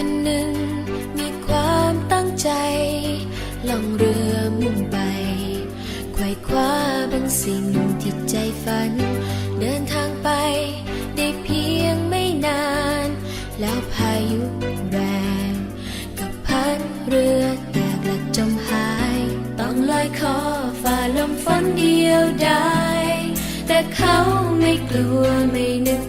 คนหนึ่งมีความตั้งใจ ล่องเรือมุ่งไปไขว่คว้าบางสิ่งที่ใจฝัน เดินทางไปได้เพียงไม่นาน แล้วพายุแรงกับพัดเรือแตกและจมหาย ต้องลอยคอฝ่าลมฝนเดียวดายแต่เขาไม่กลัวไม่นึก